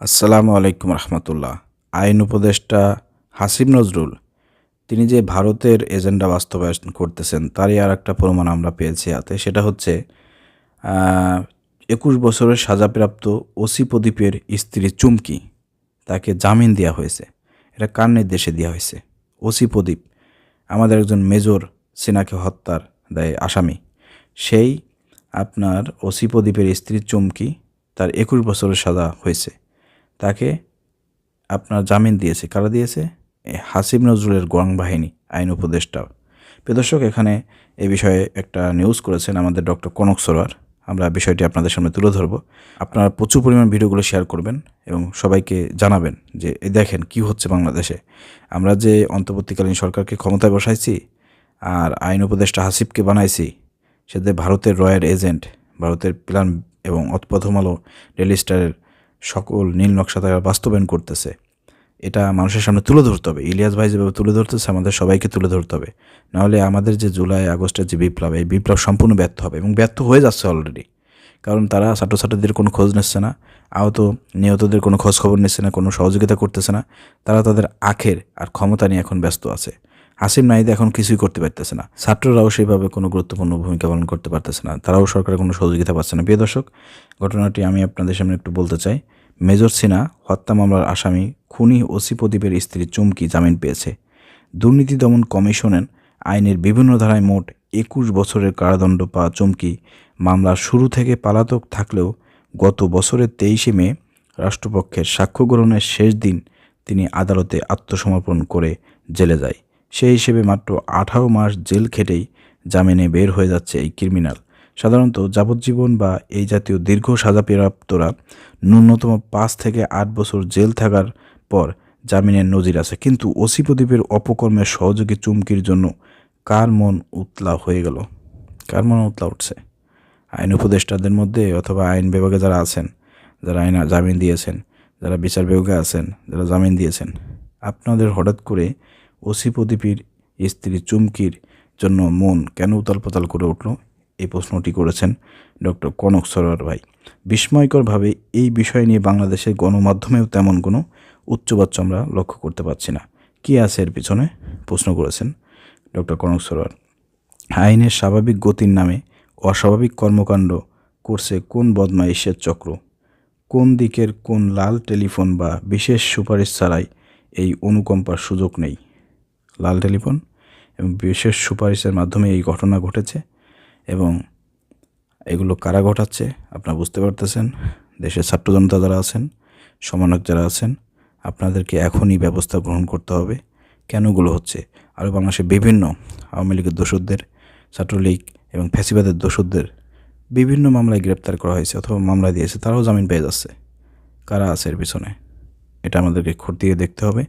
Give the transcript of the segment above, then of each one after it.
আসসালামু আলাইকুম রহমতুল্লাহ। আইন উপদেষ্টা হাসিম নজরুল, তিনি যে ভারতের এজেন্ডা বাস্তবায়ন করতেছেন, তারই আর একটা প্রমাণ আমরা পেয়েছি হাতে, সেটা হচ্ছে একুশ বছরের সাজাপ্রাপ্ত ওসি প্রদীপের স্ত্রী চুমকি, তাকে জামিন দেওয়া হয়েছে। এটা কার নির্দেশে দেওয়া হয়েছে? ওসি প্রদীপ, আমাদের একজন মেজর সিনাকে হত্যার দেয় আসামি। সেই আপনার ওসি প্রদীপের স্ত্রী চুমকি, তার একুশ বছরের সাজা হয়েছে। তাকে আপনার জামিন দিয়েছে। কারা দিয়েছে? হাসিব নজরুলের গোয়াং বাহিনী, আইন উপদেষ্টা। প্রদর্শক এখানে এ বিষয়ে একটা নিউজ করেছেন আমাদের ডক্টর কনক সরোয়ার। আমরা বিষয়টি আপনাদের সামনে তুলে ধরবো। আপনারা প্রচুর পরিমাণ ভিডিওগুলো শেয়ার করবেন এবং সবাইকে জানাবেন যে দেখেন কি হচ্ছে বাংলাদেশে। আমরা যে অন্তর্বর্তীকালীন সরকারকে ক্ষমতায় বসাইছি আর আইন উপদেষ্টা হাসিবকে বানাইছি, সে ভারতের রয়্যাল এজেন্ট ভারতের প্ল্যান এবং অৎপ্রথম আলো স্টারের সকল নীল নকশা তারা বাস্তবায়ন করতেছে। এটা মানুষের সামনে তুলে ধরতে হবে। ইলিয়াস ভাই যেভাবে তুলে ধরতেছে, আমাদের সবাইকে তুলে ধরতে হবে। নাহলে আমাদের যে জুলাই, আগস্টের যে বিপ্লব, এই বিপ্লব সম্পূর্ণ ব্যর্থ হবে এবং ব্যর্থ হয়ে যাচ্ছে অলরেডি কারণ তারা ছাত্রছাত্রীদের কোনো খোঁজ নিচ্ছে না, আহত, নিহতদের কোনো খোঁজ খবর নিচ্ছে না, কোনো সহযোগিতা করতেছে না। তারা তাদের আখের আর ক্ষমতা নিয়ে এখন ব্যস্ত আছে। হাসিম নাহিদ এখন কিছুই করতে পারতেছে না। ছাত্ররাও সেইভাবে কোনো গুরুত্বপূর্ণ ভূমিকা পালন করতে পারতেছে না। তারাও সরকারের কোনো সহযোগিতা পাচ্ছে না। প্রিয় দর্শক, ঘটনাটি আমি আপনাদের সামনে একটু বলতে চাই। মেজর সিনা, হত্যা মামলার আসামি, খুনি ওসি প্রদীপের স্ত্রী চুমকি জামিন পেয়েছে। দুর্নীতি দমন কমিশনের আইনের বিভিন্ন ধারায় মোট একুশ বছরের কারাদণ্ড পাওয়া চুমকি মামলার শুরু থেকে পালাতক থাকলেও গত বছরের তেইশে মে রাষ্ট্রপক্ষের সাক্ষ্য গ্রহণের শেষ দিন তিনি আদালতে আত্মসমর্পণ করে জেলে যায়। সেই হিসেবে মাত্র আঠারো মাস জেল খেটেই জামিনে বের হয়ে যাচ্ছে এই ক্রিমিনাল। সাধারণত যাবজ্জীবন বা এই জাতীয় দীর্ঘ সাজাপ্রাপ্তরা ন্যূনতম পাঁচ থেকে আট বছর জেল থাকার পর জামিনের নজির আছে। কিন্তু ওসি প্রদীপের অপকর্মের সহযোগী চুমকির জন্য কার মন উতলা হয়ে গেল? কার মন উতলা উঠছে? আইন উপদেষ্টাদের মধ্যে অথবা আইন বিভাগে যারা আছেন, যারা আইন জামিন দিয়েছেন, যারা বিচার বিভাগে আছেন, যারা জামিন দিয়েছেন, আপনাদের হঠাৎ করে ওসি প্রদীপের স্ত্রী চুমকির জন্য মন কেন উতাল পাতাল করে উঠল? এই প্রশ্নটি করেছেন ডক্টর কনক সরোয়ার ভাই। বিস্ময়করভাবে এই বিষয় নিয়ে বাংলাদেশের গণমাধ্যমেও তেমন কোনো উচ্চবাচ্য আমরা লক্ষ্য করতে পারছি না। কী আছে এর পিছনে? প্রশ্ন করেছেন ডক্টর কনক সরোয়ার। আইনের স্বাভাবিক গতির নামে অস্বাভাবিক কর্মকাণ্ড করছে কোন বদমাইশের চক্র? কোন দিকের কোন লাল টেলিফোন বা বিশেষ সুপারিশ ছাড়াই এই অনুকম্পার সুযোগ নেই? লাল টেলিফোন এবং বিশেষ সুপারিশের মাধ্যমে এই ঘটনা ঘটেছে। এবং এগুলো কারা ঘটাচ্ছে আপনারা বুঝতে পারতেছেন। দেশের ছাত্র জনতা যারা আছেন সমানক যারা আছেন, আপনাদেরকে এখনই ব্যবস্থা গ্রহণ করতে হবে। কেনগুলো হচ্ছে? আরও বাংলাদেশের বিভিন্ন আওয়ামী লীগের দোষদের ছাত্রলীগ এবং ফ্যাসিবাদের দোষদের বিভিন্ন মামলায় গ্রেপ্তার করা হয়েছে অথবা মামলা দিয়েছে, তারাও জামিন পেয়ে যাচ্ছে। কারা আছে এর পিছনে? এটা আমাদেরকে খতিয়ে দেখতে হবে।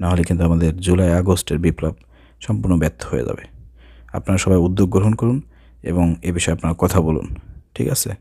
নাহলে কিন্তু আমাদের জুলাই আগস্টের বিপ্লব সম্পূর্ণ ব্যর্থ হয়ে যাবে। আপনারা সবাই উদ্যোগ গ্রহণ করুন। এবং এ বিষয়ে আপনারা কথা বলুন। ঠিক আছে?